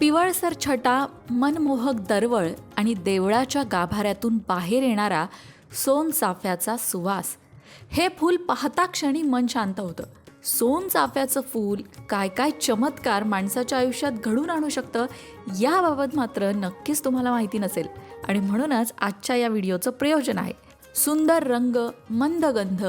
पिवळसर छटा मनमोहक दरवळ आणि देवळाच्या गाभाऱ्यातून बाहेर येणारा सोनचाफ्याचा सुवास. हे फूल पाहता क्षणी मन शांत होतं. सोनचाफ्याचं फूल काय काय चमत्कार माणसाच्या आयुष्यात घडून आणू शकतं याबाबत मात्र नक्कीच तुम्हाला माहिती नसेल. आणि म्हणूनच आजच्या या व्हिडिओचं प्रयोजन आहे. सुंदर रंग मंद गंध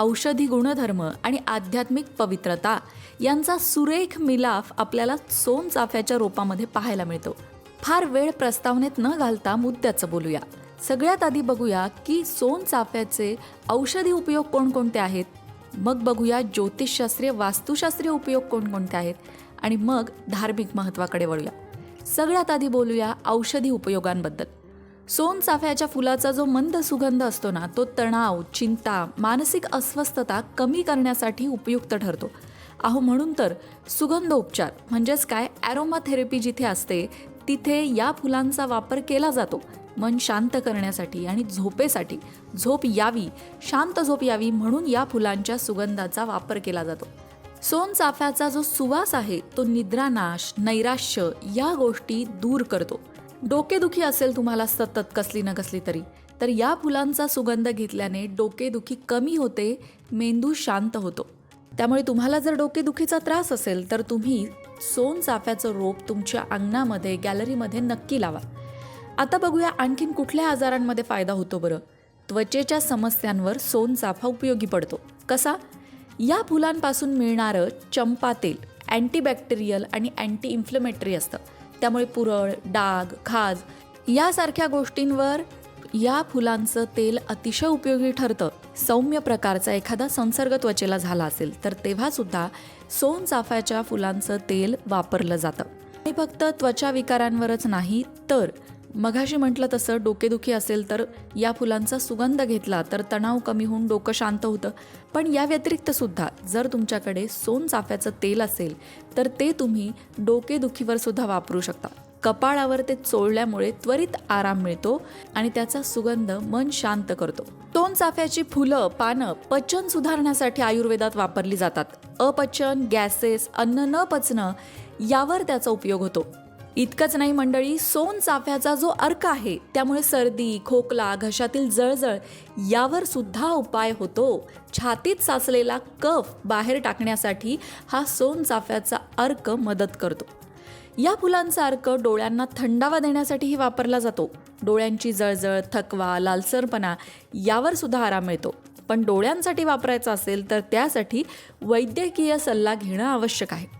औषधी गुणधर्म आणि आध्यात्मिक पवित्रता यांचा सुरेख मिलाफ आपल्याला सोनचाफ्याच्या रोपामध्ये पाहायला मिळतो. फार वेळ प्रस्तावनेत न घालता मुद्द्याचं बोलूया. सगळ्यात आधी बघूया की सोनचाफ्याचे औषधी उपयोग कोणकोणते आहेत? मग बघूया ज्योतिषशास्त्रीय वास्तुशास्त्रीय उपयोग कोणकोणते आहेत? आणि मग धार्मिक महत्त्वाकडे वळूया. सगळ्यात आधी बोलूया औषधी उपयोगांबद्दल. सोनचाफ्याच्या फुलाचा जो मंद सुगंध असतो ना तो तणाव चिंता मानसिक अस्वस्थता कमी करण्यासाठी उपयुक्त ठरतो. अहो म्हणून तर सुगंधोपचार म्हणजेच काय ॲरोमाथेरपी जिथे असते तिथे या फुलांचा वापर केला जातो. मन शांत करण्यासाठी आणि झोपेसाठी. झोप यावी शांत झोप यावी म्हणून या फुलांच्या सुगंधाचा वापर केला जातो. सोनचाफ्याचा जो सुवास आहे तो निद्रानाश नैराश्य या गोष्टी दूर करतो. डोकेदुखी असेल तुम्हाला सतत कसली ना कसली तरी. तर या फुलांचा सुगंध घेतल्याने डोकेदुखी कमी होते मेंदू शांत होतो. त्यामुळे तुम्हाला जर डोकेदुखीचा त्रास असेल तर तुम्ही सोनचाफ्याचं रोप तुमच्या अंगणामध्ये गॅलरीमध्ये नक्की लावा. आता बघूया आणखीन कुठल्या आजारांमध्ये फायदा होतो बरं. त्वचेच्या समस्यांवर सोनचाफा उपयोगी पडतो. कसा? या फुलांपासून मिळणारं चंपा तेल अँटीबॅक्टेरियल आणि अँटी इन्फ्लेमेटरी असतं. त्यामुळे पुरळ डाग खाज यासारख्या गोष्टींवर या फुलांचं तेल अतिशय उपयोगी ठरतं. सौम्य प्रकारचा एखादा संसर्ग त्वचेला झाला असेल तर तेव्हासुद्धा सोनचाफ्याच्या फुलांचं तेल वापरलं जातं. आणि फक्त त्वचा विकारांवरच नाही तर मघाशी म्हटलं तसं डोकेदुखी असेल तर या फुलांचा सुगंध घेतला तर तणाव कमी होऊन डोकं शांत होतं. पण या व्यतिरिक्त सुद्धा जर तुमच्याकडे सोनचाफ्याचं तेल असेल तर ते तुम्ही डोकेदुखीवर सुद्धा वापरू शकता. कपाळावर ते चोळल्यामुळे त्वरित आराम मिळतो आणि त्याचा सुगंध मन शांत करतो. सोनचाफ्याची फुलं पानं पचन सुधारण्यासाठी आयुर्वेदात वापरली जातात. अपचन गॅसेस अन्न न पचणं यावर त्याचा उपयोग होतो. इतकंच नाही मंडळी सोन चाफ्याचा जो अर्क आहे त्यामुळे सर्दी खोकला घशातील जळजळ यावर सुद्धा उपाय होतो. छातीत साचलेला कफ बाहेर टाकण्यासाठी हा सोन चाफ्याचा अर्क मदत करतो. या फुलांचा अर्क डोळ्यांना थंडावा देण्यासाठीही वापरला जातो. डोळ्यांची जळजळ थकवा लालसरपणा यावर सुद्धा आराम मिळतो. पण डोळ्यांसाठी वापरायचा असेल तर त्यासाठी वैद्यकीय सल्ला घेणं आवश्यक आहे.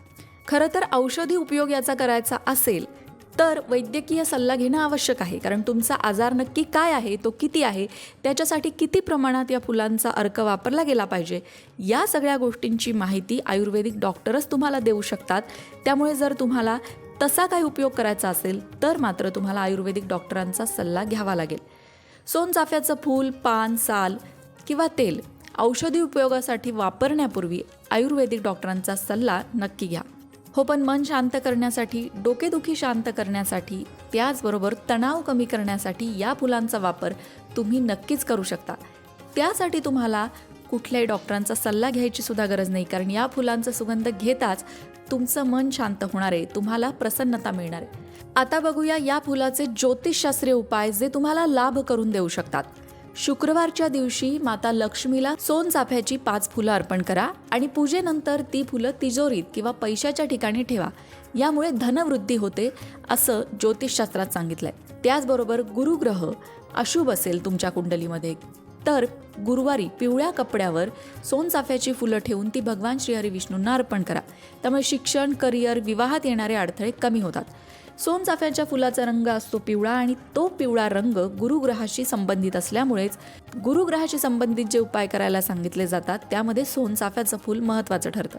खरं तर औषधी उपयोग याचा करायचा असेल तर वैद्यकीय सल्ला घेणं आवश्यक आहे. कारण तुमचा आजार नक्की काय आहे तो किती आहे त्याच्यासाठी किती प्रमाणात या फुलांचा अर्क वापरला गेला पाहिजे या सगळ्या गोष्टींची माहिती आयुर्वेदिक डॉक्टरच तुम्हाला देऊ शकतात. त्यामुळे जर तुम्हाला तसा काही उपयोग करायचा असेल तर मात्र तुम्हाला आयुर्वेदिक डॉक्टरांचा सल्ला घ्यावा लागेल. सोनचाफ्याचं फूल पान साल किंवा तेल औषधी उपयोगासाठी वापरण्यापूर्वी आयुर्वेदिक डॉक्टरांचा सल्ला नक्की घ्या. हो पण मन शांत करण्यासाठी डोकेदुखी शांत करण्यासाठी त्याचबरोबर तणाव कमी करण्यासाठी या फुलांचा वापर तुम्ही नक्कीच करू शकता. त्यासाठी तुम्हाला कुठल्याही डॉक्टरांचा सल्ला घ्यायची सुद्धा गरज नाही कारण या फुलांचा सुगंध घेताच तुमचं मन शांत होणार आहे तुम्हाला प्रसन्नता मिळणार आहे. आता बघूया या फुलाचे ज्योतिषशास्त्रीय उपाय जे तुम्हाला लाभ करून देऊ शकतात. शुक्रवारच्या दिवशी माता लक्ष्मीला सोनचाफ्याची पाच फुलं अर्पण करा आणि पूजेनंतर ती फुलं तिजोरीत किंवा पैशाच्या ठिकाणी ठेवा. यामुळे धनवृद्धी होते असं ज्योतिषशास्त्रात सांगितलंय. त्याचबरोबर गुरुग्रह अशुभ असेल तुमच्या कुंडलीमध्ये. तर गुरुवारी पिवळ्या कपड्यावर सोनचाफ्याची फुलं ठेवून ती भगवान श्रीहरी विष्णूंना अर्पण करा. त्यामुळे शिक्षण करिअर विवाहात येणारे अडथळे कमी होतात. सोनचाफ्याच्या फुलाचा रंग असतो पिवळा आणि तो पिवळा रंग गुरुग्रहाशी संबंधित असल्यामुळेच गुरुग्रहाशी संबंधित जे उपाय करायला सांगितले जातात त्यामध्ये सोनचाफ्याचं फूल महत्त्वाचं ठरतं.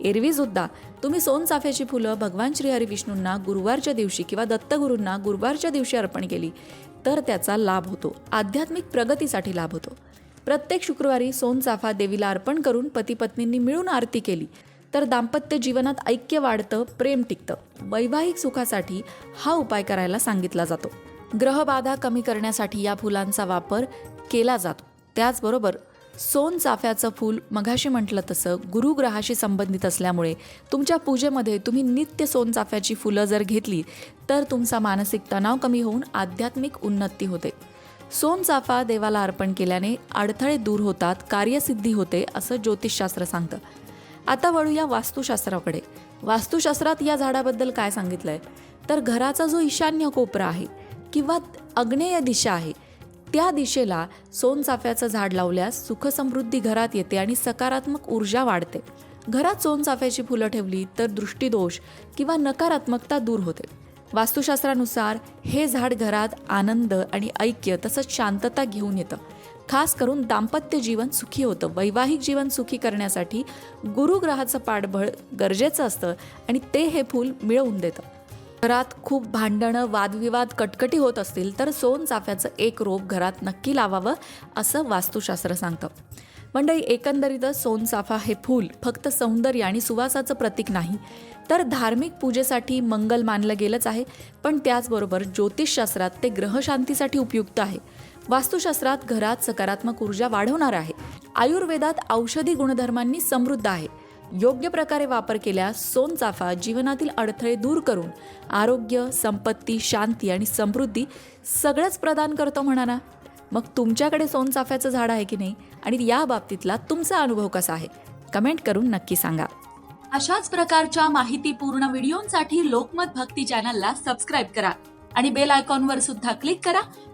एरवी सुद्धा तुम्ही सोनचाफ्याची फुलं भगवान श्रीहरी विष्णूंना गुरुवारच्या दिवशी किंवा दत्तगुरूंना गुरुवारच्या दिवशी अर्पण केली तर त्याचा लाभ होतो आध्यात्मिक प्रगतीसाठी लाभ होतो. प्रत्येक शुक्रवारी सोनचाफा देवीला अर्पण करून पती पत्नींनी मिळून आरती केली तर दाम्पत्य जीवनात ऐक्य वाढतं प्रेम टिकतं. वैवाहिक सुखासाठी हा उपाय करायला सांगितला जातो. ग्रहबाधा कमी करण्यासाठी या फुलांचा वापर केला जातो. त्याचबरोबर सोन चाफ्याचं फूल मघाशी म्हटलं तसं गुरुग्रहाशी संबंधित असल्यामुळे तुमच्या पूजेमध्ये तुम्ही नित्य सोन चाफ्याची फुलं जर घेतली तर तुमचा मानसिक तणाव कमी होऊन आध्यात्मिक उन्नती होते. सोन चाफा देवाला अर्पण केल्याने अडथळे दूर होतात कार्यसिद्धी होते असं ज्योतिषशास्त्र सांगतं. आता वळूया वास्तुशास्त्राकडे. वास्तुशास्त्रात या झाडाबद्दल काय सांगितलंय? तर घराचा जो ईशान्य कोपरा आहे किंवा अग्नेय दिशा आहे त्या दिशेला सोनचाफ्याचं झाड लावल्यास सुखसमृद्धी घरात येते आणि सकारात्मक ऊर्जा वाढते. घरात सोनचाफ्याची फुलं ठेवली तर दृष्टीदोष किंवा नकारात्मकता दूर होते. वास्तुशास्त्रानुसार हे झाड घरात आनंद आणि ऐक्य तसंच शांतता घेऊन येतं. खास करून दाम्पत्य जीवन सुखी होतं. वैवाहिक जीवन सुखी करण्यासाठी गुरुग्रहाचं पाठबळ गरजेचं असतं आणि ते हे फूल मिळवून देतं. घरात खूप भांडणं वादविवाद कटकटी होत असतील तर सोन चाफ्याचं एक रोप घरात नक्की लावावं असं वास्तुशास्त्र सांगतं. मंडळी एकंदरीतच सोनचाफा हे फूल फक्त सौंदर्य आणि सुवासाचं प्रतीक नाही तर धार्मिक पूजेसाठी मंगल मानलं गेलंच आहे. पण त्याचबरोबर ज्योतिषशास्त्रात ते ग्रहशांतीसाठी उपयुक्त आहे. वास्तुशास्त्रात घरात सकारात्मक ऊर्जा वाढवणार आहे. आयुर्वेदात औषधी गुणधर्मांनी समृद्ध आहे. योग्य प्रकारे वापर केल्यास सोनचाफा जीवनातील अडथळे दूर करून आरोग्य संपत्ती शांती आणि समृद्धी सगळंच प्रदान करतो म्हणा ना मग तुमच्याकडे सोनचाफ्याचं झाड आहे की नाही आणि या बाबतीतला तुमचा अनुभव कसा आहे? कमेंट करून नक्की सांगा. अशाच प्रकारच्या माहितीपूर्ण व्हिडिओंसाठी लोकमत भक्ती चॅनलला सबस्क्राईब करा आणि बेल आयकॉनवर सुद्धा क्लिक करा.